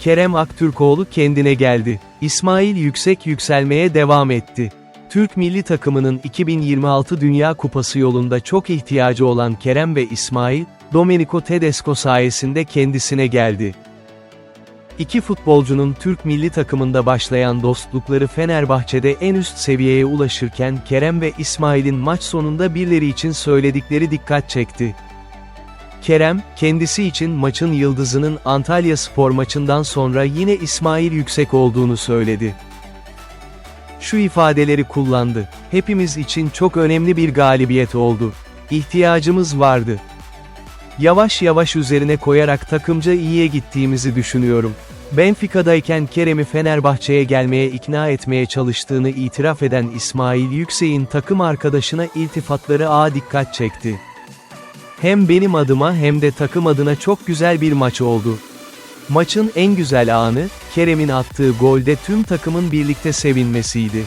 Kerem Aktürkoğlu kendine geldi. İsmail yüksek yükselmeye devam etti. Türk milli takımının 2026 Dünya Kupası yolunda çok ihtiyacı olan Kerem ve İsmail, Domenico Tedesco sayesinde kendisine geldi. İki futbolcunun Türk milli takımında başlayan dostlukları Fenerbahçe'de en üst seviyeye ulaşırken Kerem ve İsmail'in maç sonunda birileri için söyledikleri dikkat çekti. Kerem, kendisi için maçın yıldızının Antalya spor maçından sonra yine İsmail Yüksek olduğunu söyledi. Şu ifadeleri kullandı. Hepimiz için çok önemli bir galibiyet oldu. İhtiyacımız vardı. Yavaş yavaş üzerine koyarak takımca iyiye gittiğimizi düşünüyorum. Benfica'dayken Kerem'i Fenerbahçe'ye gelmeye ikna etmeye çalıştığını itiraf eden İsmail Yüksek'in takım arkadaşına iltifatları ağa dikkat çekti. Hem benim adıma hem de takım adına çok güzel bir maç oldu. Maçın en güzel anı, Kerem'in attığı golde tüm takımın birlikte sevinmesiydi.